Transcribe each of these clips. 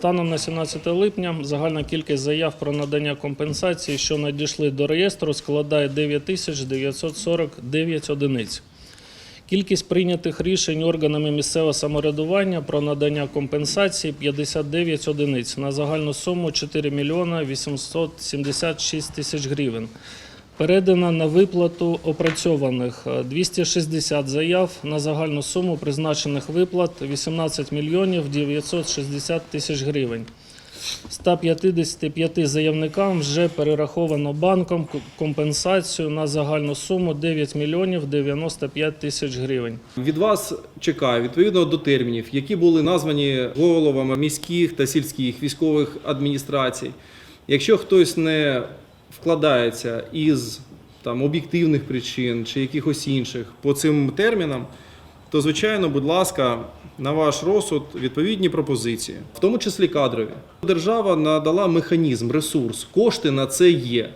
Станом на 17 липня загальна кількість заяв про надання компенсації, що надійшли до реєстру, складає 9949 одиниць. Кількість прийнятих рішень органами місцевого самоврядування про надання компенсації 59 одиниць на загальну суму 4 мільйона 876 тисяч гривень. Передано на виплату опрацьованих е, 260 заяв на загальну суму призначених виплат 18 мільйонів 960 тисяч гривень. 155 заявникам вже перераховано банком компенсацію на загальну суму 9 мільйонів 95 тисяч гривень. Від вас чекаю відповідно до термінів, які були названі головами міських та сільських військових адміністрацій. Якщо хтось не вкладається із там об'єктивних причин чи якихось інших по цим термінам, то звичайно, будь ласка, на ваш розсуд відповідні пропозиції, в тому числі кадрові. Держава надала механізм, ресурс, кошти на це є.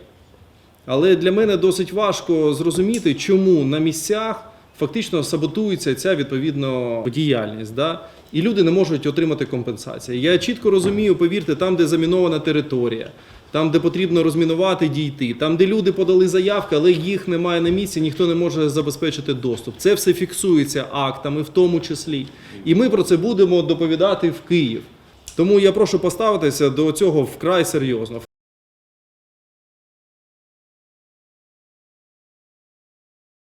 Але для мене досить важко зрозуміти, чому на місцях фактично саботується ця відповідно діяльність. Да? І люди не можуть отримати компенсації. Я чітко розумію, повірте, там, де замінована територія, там, де потрібно розмінувати, дійти, там, де люди подали заявки, але їх немає на місці, ніхто не може забезпечити доступ. Це все фіксується актами, в тому числі. І ми про це будемо доповідати в Київ. Тому я прошу поставитися до цього вкрай серйозно.